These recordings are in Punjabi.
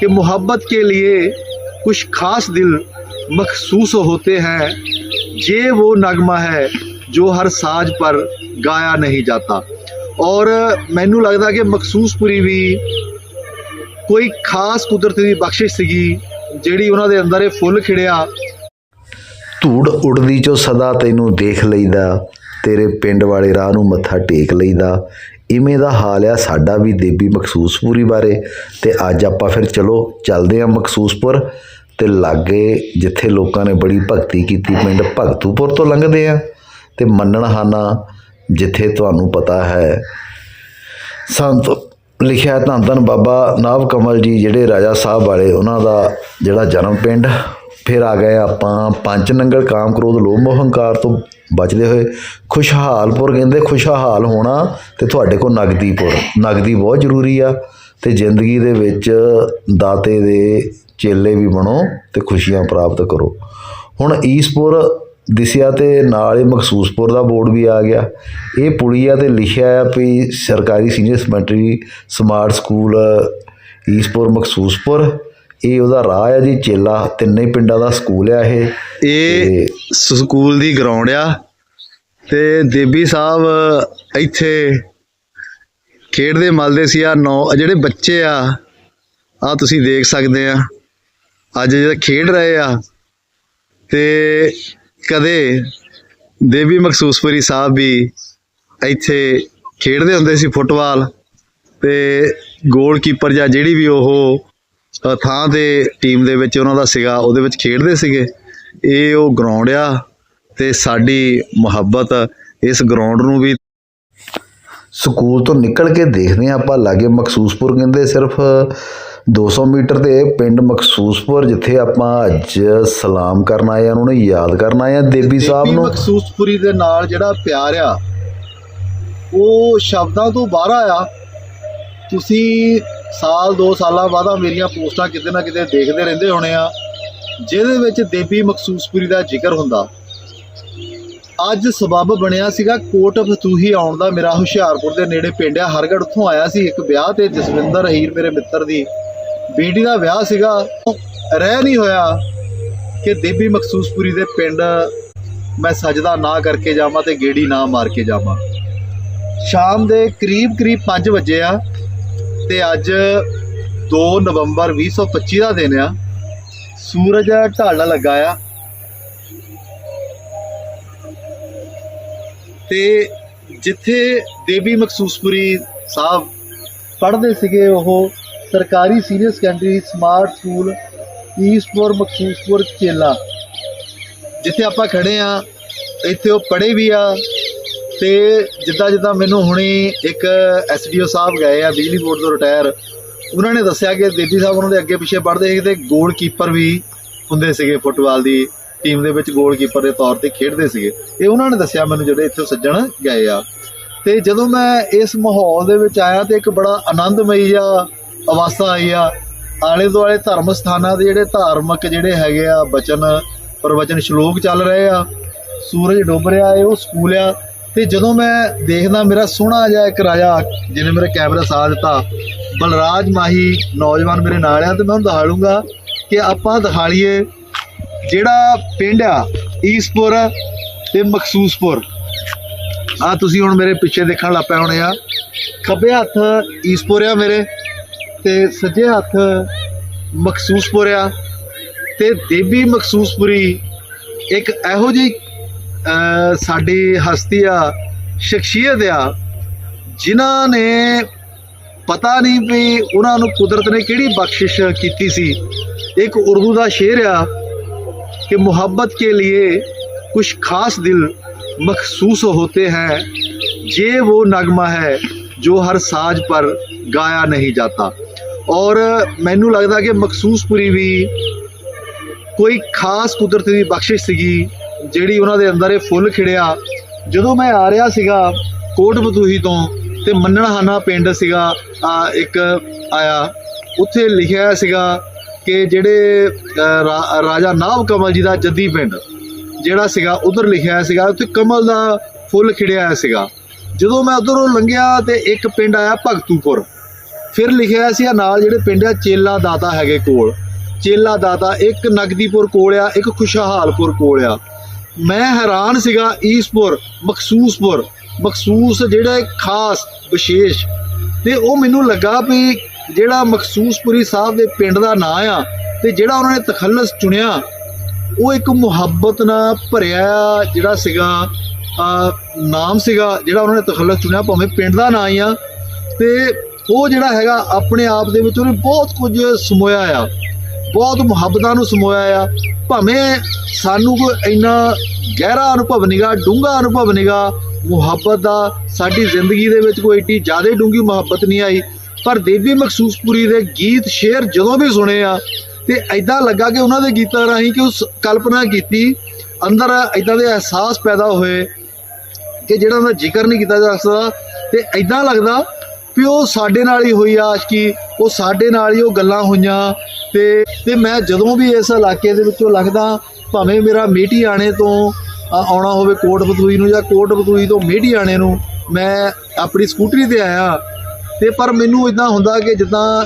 कि मोहब्बत के लिए कुछ खास दिल मखसूस होते हैं ये वो नगमा है जो हर साज पर गाया नहीं जाता ਔਰ ਮੈਨੂੰ ਲੱਗਦਾ ਕਿ ਮਖਸੂਸਪੁਰੀ ਵੀ ਕੋਈ ਖਾਸ ਕੁਦਰਤ ਦੀ ਬਖਸ਼ਿਸ਼ ਸੀਗੀ ਜਿਹੜੀ ਉਹਨਾਂ ਦੇ ਅੰਦਰ ਇਹ ਫੁੱਲ ਖਿੜਿਆ ਧੂੜ ਉੜਦੀ ਚੋਂ ਸਦਾ ਤੈਨੂੰ ਦੇਖ ਲਈਦਾ ਤੇਰੇ ਪਿੰਡ ਵਾਲੇ ਰਾਹ ਨੂੰ ਮੱਥਾ ਟੇਕ ਲਈਦਾ ਇਵੇਂ ਦਾ ਹਾਲ ਆ ਸਾਡਾ ਵੀ ਦੇਬੀ ਮਖਸੂਸਪੁਰੀ ਬਾਰੇ ਤੇ ਅੱਜ ਆਪਾਂ ਫਿਰ ਚਲੋ ਚੱਲਦੇ ਆ ਮਖਸੂਸਪੁਰ ਤੇ ਲਾਗੇ ਜਿੱਥੇ ਲੋਕਾਂ ਨੇ ਬੜੀ ਭਗਤੀ ਕੀਤੀ ਪਿੰਡ ਭਗਤੂਪੁਰ ਤੋਂ ਲੰਘਦੇ ਆ ਤੇ ਮੰਨਣਹਾਨਾ ਜਿੱਥੇ ਤੁਹਾਨੂੰ ਪਤਾ ਹੈ। ਸੰਤ ਲਿਖਿਆ ਧੰਨ ਧੰਨ ਬਾਬਾ ਨਾਭ ਕਮਲ ਜੀ ਜਿਹੜੇ ਰਾਜਾ ਸਾਹਿਬ ਵਾਲੇ ਉਹਨਾਂ ਦਾ ਜਿਹੜਾ ਜਨਮ ਪਿੰਡ, ਫਿਰ ਆ ਗਏ ਆਪਾਂ ਪੰਜ ਨੰਗਲ, ਕਾਮ ਕ੍ਰੋਧ, ਲੋਭ ਮੋਹ ਤੋਂ ਬਚਦੇ ਹੋਏ। ਖੁਸ਼ਹਾਲਪੁਰ ਕਹਿੰਦੇ ਖੁਸ਼ਹਾਲ ਹੋਣਾ ਤੇ ਤੁਹਾਡੇ ਕੋਲ ਨਗਦੀਪੁਰ ਨਗਦੀ ਬਹੁਤ ਜ਼ਰੂਰੀ ਆ ਤੇ ਜ਼ਿੰਦਗੀ ਦੇ ਵਿੱਚ ਦਾਤੇ ਦੇ ਚੇਲੇ ਵੀ ਬਣੋ ਤੇ ਖੁਸ਼ੀਆਂ ਪ੍ਰਾਪਤ ਕਰੋ। ਹੁਣ ਈਸਪੁਰ ਦਿਸਿਆ ਤੇ ਨਾਲ ਹੀ ਮਖਸੂਸਪੁਰ ਦਾ ਬੋਰਡ ਵੀ ਆ ਗਿਆ। ਇਹ ਪੁੜੀਆ ਤੇ ਲਿਖਿਆ ਆ ਵੀ ਸਰਕਾਰੀ senior secondary smart school Ispur Makhsuspur ਇਹ ਉਹਦਾ ਰਾਹ ਆ ਜੀ ਚੇਲਾ। ਤਿੰਨੇ ਪਿੰਡਾਂ ਦਾ ਸਕੂਲ ਆ ਇਹ। ਇਹ ਸਕੂਲ ਦੀ ਗਰਾਊਂਡ ਆ। ਤੇ ਦੇਬੀ ਸਾਹਿਬ ਇੱਥੇ ਖੇਡਦੇ ਮਲਦੇ ਸੀ ਆ, ਨੌ ਜਿਹੜੇ ਬੱਚੇ ਆ ਆ ਤੁਸੀਂ ਦੇਖ ਸਕਦੇ ਆ। ਅੱਜ ਜਿਹੜਾ ਖੇਡ ਰਹੇ ਆ ਤੇ ਕਦੇ ਦੇਵੀ ਮਖਸੂਸਪੁਰੀ ਸਾਹਿਬ ਵੀ ਇੱਥੇ ਖੇਡਦੇ ਹੁੰਦੇ ਸੀ ਫੁੱਟਬਾਲ ਤੇ ਗੋਲਕੀਪਰ ਜਾਂ ਜਿਹੜੀ ਵੀ ਉਹ ਥਾਂ ਤੇ ਟੀਮ ਦੇ ਵਿੱਚ ਉਹਨਾਂ ਦਾ ਸੀਗਾ, ਉਹਦੇ ਵਿੱਚ ਖੇਡਦੇ ਸੀਗੇ। ਇਹ ਉਹ ਗਰਾਊਂਡ ਆ ਤੇ ਸਾਡੀ ਮੁਹੱਬਤ ਇਸ ਗਰਾਊਂਡ ਨੂੰ ਵੀ ਸਕੂਲ ਤੋਂ ਨਿਕਲ ਕੇ ਦੇਖਦੇ ਹਾਂ ਆਪਾਂ ਲਾਗੇ ਮਖਸੂਸਪੁਰ ਕਹਿੰਦੇ ਸਿਰਫ 200 ਮੀਟਰ ਤੇ ਪਿੰਡ ਮਖਸੂਸਪੁਰ ਜਿੱਥੇ ਆਪਾਂ ਅੱਜ ਸਲਾਮ ਕਰਨ ਆਏ ਆ ਉਹਨਾਂ ਨੂੰ ਯਾਦ ਕਰਨ ਆਏ ਆ ਦੇਬੀ ਸਾਹਿਬ ਦੇਵੀ ਨੂੰ ਮਖਸੂਸਪੁਰੀ ਦੇ ਨਾਲ ਜਿਹੜਾ ਪਿਆਰ ਆ ਉਹ ਸ਼ਬਦਾਂ ਤੋਂ ਬਾਹਰ ਆ ਤੁਸੀਂ ਸਾਲ ਦੋ ਸਾਲਾਂ ਬਾਅਦ ਮੇਰੀਆਂ ਪੋਸਟਾਂ ਕਿਤੇ ਨਾ ਕਿਤੇ ਦੇਖਦੇ ਰਹਿੰਦੇ ਹੋਣੇ ਆ ਜਿਹਦੇ ਵਿੱਚ ਦੇਵੀ ਮਖਸੂਸਪੁਰੀ ਦਾ ਜ਼ਿਕਰ ਹੁੰਦਾ। ਅੱਜ ਸਬਬ ਬਣਿਆ ਸੀਗਾ ਕੋਟ ਫਤੂਹੀ ਆਉਣ ਦਾ ਮੇਰਾ ਹੁਸ਼ਿਆਰਪੁਰ ਦੇ ਨੇੜੇ ਪਿੰਡ ਆ। ਹਰਗੜ ਉੱਥੋਂ ਆਇਆ ਸੀ ਇੱਕ ਵਿਆਹ ਤੇ, ਜਸਵਿੰਦਰ ਹੀਰ ਮੇਰੇ ਮਿੱਤਰ ਦੀ। ਬੇਟੀ ਦਾ ਵਿਆਹ ਸੀਗਾ। ਰਹਿ ਨਹੀਂ ਹੋਇਆ ਕਿ ਦੇਵੀ ਮਖਸੂਸਪੁਰੀ ਦੇ ਪਿੰਡ ਮੈਂ ਸਜਦਾ ਨਾ ਕਰਕੇ ਜਾਵਾਂ ਤੇ ਗੇੜੀ ਨਾ ਮਾਰ ਕੇ ਜਾਵਾਂ। ਸ਼ਾਮ ਦੇ ਕਰੀਬ ਕਰੀਬ 5 ਵਜੇ ਆ ਤੇ ਅੱਜ 2 ਨਵੰਬਰ 2025 ਦਾ ਦਿਨ ਆ। ਸੂਰਜ ਢਲਣ ਲੱਗਾ ਆ। ਤੇ ਜਿੱਥੇ ਦੇਵੀ ਮਖਸੂਸਪੁਰੀ ਸਾਹਿਬ ਪੜ੍ਹਦੇ ਸੀਗੇ, ਉਹ ਸਰਕਾਰੀ senior secondary smart school Eastpur Makhsuspur Chela ਜਿੱਥੇ ਆਪਾਂ ਖੜੇ ਆ, ਇੱਥੇ ਉਹ ਪੜ੍ਹੇ ਵੀ ਆ ਤੇ ਜਿੱਦਾਂ ਜਿੱਦਾਂ ਮੈਨੂੰ ਹੁਣੇ ਇੱਕ ਐਸਡੀਓ ਸਾਹਿਬ ਗਏ ਆ, ਬਿਜਲੀ ਬੋਰਡ ਤੋਂ ਰਿਟਾਇਰ, ਉਹਨਾਂ ਨੇ ਦੱਸਿਆ ਕਿ ਦੇਵੀ ਸਾਹਿਬ ਉਹਨਾਂ ਦੇ ਅੱਗੇ ਪਿੱਛੇ ਪੜ੍ਹਦੇ ਸੀ ਤੇ ਗੋਲਕੀਪਰ ਵੀ ਹੁੰਦੇ ਸੀਗੇ ਫੁੱਟਬਾਲ ਦੀ। ਟੀਮ ਦੇ ਵਿੱਚ ਗੋਲਕੀਪਰ ਦੇ ਤੌਰ ਤੇ ਖੇਡਦੇ ਸੀਗੇ। ਇਹ ਉਹਨਾਂ ਨੇ ਦੱਸਿਆ ਮੈਨੂੰ ਜਿਹੜੇ ਇੱਥੇ ਸੱਜਣ ਗਏ ਆ। ਤੇ ਜਦੋਂ ਮੈਂ ਇਸ ਮਾਹੌਲ ਦੇ ਵਿੱਚ ਆਇਆ ਤੇ ਇੱਕ ਬੜਾ ਆਨੰਦਮਈ ਜਿਹਾ ਅਵਸਥਾ ਆਈ ਆ। ਆਲੇ ਦੁਆਲੇ ਧਰਮ ਸਥਾਨਾਂ ਦੇ ਜਿਹੜੇ ਧਾਰਮਿਕ ਜਿਹੜੇ ਹੈਗੇ ਆ, ਬਚਨ, ਪ੍ਰਵਚਨ ਸ਼ਲੋਕ ਚੱਲ ਰਹੇ ਆ। ਸੂਰਜ ਡੁੱਬ ਰਿਹਾ ਏ, ਉਹ ਸਕੂਲ ਆ। ਤੇ ਜਦੋਂ ਮੈਂ ਦੇਖਦਾ ਮੇਰਾ ਸੋਹਣਾ ਜਿਹਾ ਇੱਕ ਰਾਜਾ ਜਿਹਨੇ ਮੇਰਾ ਕੈਮਰਾ ਸਾਥ ਦਿੱਤਾ, ਬਲਰਾਜ ਮਾਹੀ ਨੌਜਵਾਨ ਮੇਰੇ ਨਾਲ ਆ ਤੇ ਮੈਂ ਉਹਨੂੰ ਦਿਖਾ ਲੂੰਗਾ ਕਿ ਆਪਾਂ ਦਿਖਾ ਲਈਏ ਜਿਹੜਾ ਪਿੰਡ ਆ, ਈਸਪੁਰ ਤੇ ਮਖਸੂਸਪੁਰ ਆ ਤੁਸੀਂ ਹੁਣ ਮੇਰੇ ਪਿੱਛੇ ਦੇਖਣ ਲੱਗ ਪਏ ਹੋਣੇ ਆ। ਖੱਬੇ ਹੱਥ ਈਸਪੁਰ ਆ ਮੇਰੇ ਤੇ ਸੱਜੇ ਹੱਥ ਮਖਸੂਸਪੁਰ ਆ। ਤੇ ਦੇਵੀ ਮਖਸੂਸਪੁਰੀ ਇੱਕ ਇਹੋ ਜਿਹੀ ਸਾਡੀ ਹਸਤੀ ਆ, ਸ਼ਖਸੀਅਤ ਆ, ਜਿਨ੍ਹਾਂ ਨੇ ਪਤਾ ਨਹੀਂ ਵੀ ਉਹਨਾਂ ਨੂੰ ਕੁਦਰਤ ਨੇ ਕਿਹੜੀ ਬਖਸ਼ਿਸ਼ ਕੀਤੀ ਸੀ। ਇੱਕ ਉਰਦੂ ਦਾ ਸ਼ੇਰ ਆ कि मोहब्बत के लिए कुछ खास दिल मखसूस होते हैं ये वो नगमा है जो हर साज पर गाया नहीं जाता ਔਰ ਮੈਨੂੰ ਲੱਗਦਾ ਕਿ ਮਖਸੂਸਪੁਰੀ ਵੀ ਕੋਈ ਖਾਸ ਕੁਦਰਤ ਦੀ ਬਖਸ਼ਿਸ਼ ਸੀਗੀ ਜਿਹੜੀ ਉਹਨਾਂ ਦੇ ਅੰਦਰ ਇਹ ਫੁੱਲ ਖਿੜਿਆ ਜਦੋਂ ਮੈਂ ਆ ਰਿਹਾ ਸੀਗਾ ਕੋਟ ਬਤੂਹੀ ਤੋਂ ਤੇ ਮੰਨਣਹਾਨਾ ਪਿੰਡ ਸੀਗਾ ਆ ਇੱਕ ਆਇਆ ਉੱਥੇ ਲਿਖਿਆ ਹੋਇਆ ਸੀਗਾ ਕਿ ਜਿਹੜੇ ਰਾਜਾ ਨਾਭ ਕਮਲ ਜੀ ਦਾ ਜੱਦੀ ਪਿੰਡ, ਜਿਹੜਾ ਸੀਗਾ, ਉਧਰ ਲਿਖਿਆ ਹੋਇਆ ਸੀਗਾ, ਉੱਥੇ ਕਮਲ ਦਾ ਫੁੱਲ ਖਿੜਿਆ ਸੀਗਾ। ਜਦੋਂ ਮੈਂ ਉਧਰੋਂ ਲੰਘਿਆ ਤੇ ਇੱਕ ਪਿੰਡ ਆਇਆ ਭਗਤੂਪੁਰ, ਫਿਰ ਲਿਖਿਆ ਸੀ ਆ ਨਾਲ ਜਿਹੜੇ ਪਿੰਡ ਆ, ਚੇਲਾ ਦਾਤਾ ਹੈਗੇ ਕੋਲ। ਚੇਲਾ ਦਾਤਾ ਇੱਕ ਨਗਦੀਪੁਰ ਕੋਲ ਆ, ਇੱਕ ਖੁਸ਼ਹਾਲਪੁਰ ਕੋਲ ਆ। ਮੈਂ ਹੈਰਾਨ ਸੀਗਾ ਈਸਪੁਰ, ਮਖਸੂਸਪੁਰ, ਮਖਸੂਸ ਜਿਹੜਾ ਖਾਸ ਵਿਸ਼ੇਸ਼। ਤੇ ਉਹ ਮੈਨੂੰ ਲੱਗਾ ਵੀ ਜਿਹੜਾ ਮਖਸੂਸਪੁਰੀ ਸਾਹਿਬ ਦੇ ਪਿੰਡ ਦਾ ਨਾਂ ਆ ਤੇ ਜਿਹੜਾ ਉਹਨਾਂ ਨੇ ਤਖੱਲਸ ਚੁਣਿਆ, ਉਹ ਇੱਕ ਮੁਹੱਬਤ ਨਾਲ ਭਰਿਆ ਜਿਹੜਾ ਸੀਗਾ ਨਾਮ ਸੀਗਾ, ਜਿਹੜਾ ਉਹਨਾਂ ਨੇ ਤਖੱਲਸ ਚੁਣਿਆ, ਭਾਵੇਂ ਪਿੰਡ ਦਾ ਨਾਂ ਹੀ ਆ। ਤੇ ਉਹ ਜਿਹੜਾ ਹੈਗਾ, ਆਪਣੇ ਆਪ ਦੇ ਵਿੱਚ ਉਹਨੇ ਬਹੁਤ ਕੁਝ ਸਮੋਇਆ ਆ। ਬਹੁਤ ਮੁਹੱਬਤਾਂ ਨੂੰ ਸਮੋਇਆ ਆ। ਭਾਵੇਂ ਸਾਨੂੰ ਕੋਈ ਇੰਨਾ ਗਹਿਰਾ ਅਨੁਭਵ ਨਹੀਂਗਾ ਡੂੰਘਾ ਅਨੁਭਵ ਨਹੀਂਗਾ ਮੁਹੱਬਤ ਦਾ ਸਾਡੀ ਜ਼ਿੰਦਗੀ ਦੇ ਵਿੱਚ ਕੋਈ ਏਡੀ ਜ਼ਿਆਦਾ ਡੂੰਘੀ ਮੁਹੱਬਤ ਨਹੀਂ ਆਈ। ਪਰ ਦੇਵੀ ਮਖਸੂਸਪੁਰੀ ਦੇ ਗੀਤ ਸ਼ੇਰ ਜਦੋਂ ਵੀ ਸੁਣੇ ਆ, ਤੇ ਐਦਾਂ ਲੱਗਾ ਕਿ ਉਹਨਾਂ ਦੇ ਗੀਤਾਂ ਰਾਹੀਂ ਕਿ ਉਸ ਕਲਪਨਾ ਕੀਤੀ, ਅੰਦਰ ਐਦਾਂ ਦੇ ਅਹਿਸਾਸ ਪੈਦਾ ਹੋਏ ਕਿ ਜਿਹੜਾ ਉਹਦਾ ਜ਼ਿਕਰ ਨਹੀਂ ਕੀਤਾ ਜਾ ਸਕਦਾ, ਤੇ ਐਦਾਂ ਲੱਗਦਾ ਵੀ ਉਹ ਸਾਡੇ ਨਾਲ ਹੀ ਹੋਈ ਆ, ਆਸ਼ਕੀ, ਉਹ ਸਾਡੇ ਨਾਲ ਹੀ ਉਹ ਗੱਲਾਂ ਹੋਈਆਂ, ਤੇ ਤੇ ਮੈਂ ਜਦੋਂ ਵੀ ਇਸ ਇਲਾਕੇ ਦੇ ਵਿੱਚੋਂ ਲੱਗਦਾ ਭਾਵੇਂ ਮੇਰਾ ਮੇਟੀ ਆਣੇ ਤੋਂ ਆਉਣਾ ਹੋਵੇ ਕੋਟ ਬਤੂਈ ਨੂੰ ਜਾਂ ਕੋਟ ਬਤੂਈ ਤੋਂ ਮੇਟੀ ਆਣੇ ਨੂੰ, ਮੈਂ ਆਪਣੀ ਸਕੂਟਰੀ ਤੇ ਆਇਆ ਤੇ ਪਰ ਮੈਨੂੰ ਇਦਾਂ ਹੁੰਦਾ ਕਿ ਜਿੱਦਾਂ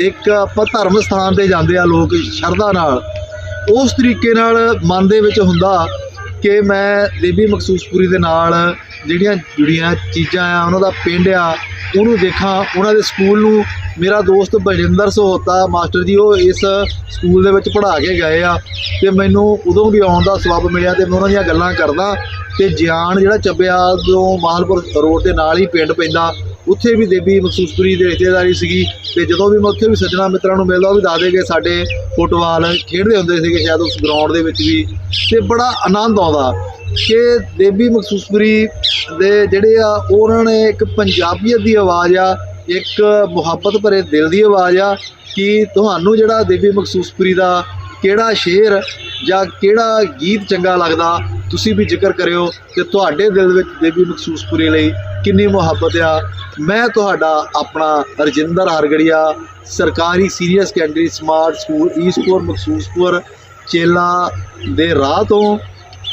ਇੱਕ ਆਪਾਂ ਧਰਮ ਸਥਾਨ ਤੇ ਜਾਂਦੇ ਆ ਲੋਕ ਸ਼ਰਧਾ ਨਾਲ, ਉਸ ਤਰੀਕੇ ਨਾਲ ਮਨ ਦੇ ਵਿੱਚ ਹੁੰਦਾ ਕਿ ਮੈਂ ਦੇਵੀ ਮਖਸੂਸਪੁਰੀ ਦੇ ਨਾਲ ਜਿਹੜੀਆਂ ਜੁੜੀਆਂ ਚੀਜ਼ਾਂ ਆ, ਉਹਨਾਂ ਦਾ ਪਿੰਡ ਆ, ਉਹਨੂੰ ਦੇਖਾਂ, ਉਹਨਾਂ ਦੇ ਸਕੂਲ ਨੂੰ ਮੇਰਾ ਦੋਸਤ ਬਲਜਿੰਦਰ ਸਹੋਤਾ ਮਾਸਟਰ ਜੀ, ਉਹ ਇਸ ਸਕੂਲ ਦੇ ਵਿੱਚ ਪੜ੍ਹਾ ਕੇ ਗਏ ਆ ਤੇ ਮੈਨੂੰ ਉਦੋਂ ਵੀ ਆਉਣ ਦਾ ਸਬਬ ਮਿਲਿਆ ਤੇ ਮੈਂ ਉਹਨਾਂ ਦੀਆਂ ਗੱਲਾਂ ਕਰਦਾ ਤੇ ਗਿਆਨ ਜਿਹੜਾ ਚੱਬਿਆਲ ਤੋਂ ਮਾਲਪੁਰ ਰੋਡ ਦੇ ਨਾਲ ਹੀ ਪਿੰਡ ਪੈਂਦਾ ਉੱਥੇ ਵੀ ਦੇਵੀ ਮਕਸੂਸਪੁਰੀ ਦੇ ਰਿਸ਼ਤੇਦਾਰੀ ਸੀਗੀ ਤੇ ਜਦੋਂ ਵੀ ਮੈਂ ਉੱਥੇ ਵੀ ਸੱਜਣਾ ਮਿੱਤਰਾਂ ਨੂੰ ਮਿਲਦਾ ਉਹ ਵੀ ਦੱਸਦੇ ਕਿ ਸਾਡੇ ਫੁੱਟਬਾਲ ਖੇਡਦੇ ਹੁੰਦੇ ਸੀਗੇ ਸ਼ਾਇਦ ਉਸ ਗਰਾਊਂਡ ਦੇ ਵਿੱਚ ਵੀ ਤੇ ਬੜਾ ਆਨੰਦ ਆਉਂਦਾ ਕਿ ਦੇਵੀ ਮਕਸੂਸਪੁਰੀ ਦੇ ਜਿਹੜੇ ਆ, ਉਹਨਾਂ ਨੇ ਇੱਕ ਪੰਜਾਬੀਅਤ ਦੀ ਆਵਾਜ਼ ਆ, ਇੱਕ ਮੁਹੱਬਤ ਭਰੇ ਦਿਲ ਦੀ ਆਵਾਜ਼ ਆ ਕਿ ਤੁਹਾਨੂੰ ਜਿਹੜਾ ਦੇਵੀ ਮਕਸੂਸਪੁਰੀ ਦਾ ਕਿਹੜਾ ਸ਼ੇਰ ਜਾਂ ਕਿਹੜਾ ਗੀਤ ਚੰਗਾ ਲੱਗਦਾ, ਤੁਸੀਂ ਵੀ ਜ਼ਿਕਰ ਕਰਿਓ ਕਿ ਤੁਹਾਡੇ ਦਿਲ ਵਿੱਚ ਦੇਵੀ ਮਕਸੂਸਪੁਰੀ ਲਈ ਕਿੰਨੀ ਮੁਹੱਬਤ ਆ ਮੈਂ ਤੁਹਾਡਾ ਆਪਣਾ ਰਜਿੰਦਰ ਹਰਗੜੀਆ, ਸਰਕਾਰੀ senior secondary smart school, Eastpur Makhsuspur Chela ਦੇ ਰਾਹ ਤੋਂ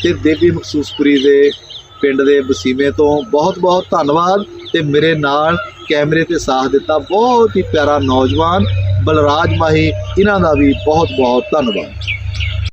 ਤੇ ਦੇਵੀ ਮਖਸੂਸਪੁਰੀ ਦੇ ਪਿੰਡ ਦੇ ਵਸੀਵੇਂ ਤੋਂ ਬਹੁਤ ਬਹੁਤ ਧੰਨਵਾਦ ਤੇ ਮੇਰੇ ਨਾਲ ਕੈਮਰੇ ਤੇ ਸਾਥ ਦਿੱਤਾ ਬਹੁਤ ਹੀ ਪਿਆਰਾ ਨੌਜਵਾਨ ਬਲਰਾਜ ਮਾਹੀ, ਇਹਨਾਂ ਦਾ ਵੀ ਬਹੁਤ ਬਹੁਤ ਧੰਨਵਾਦ।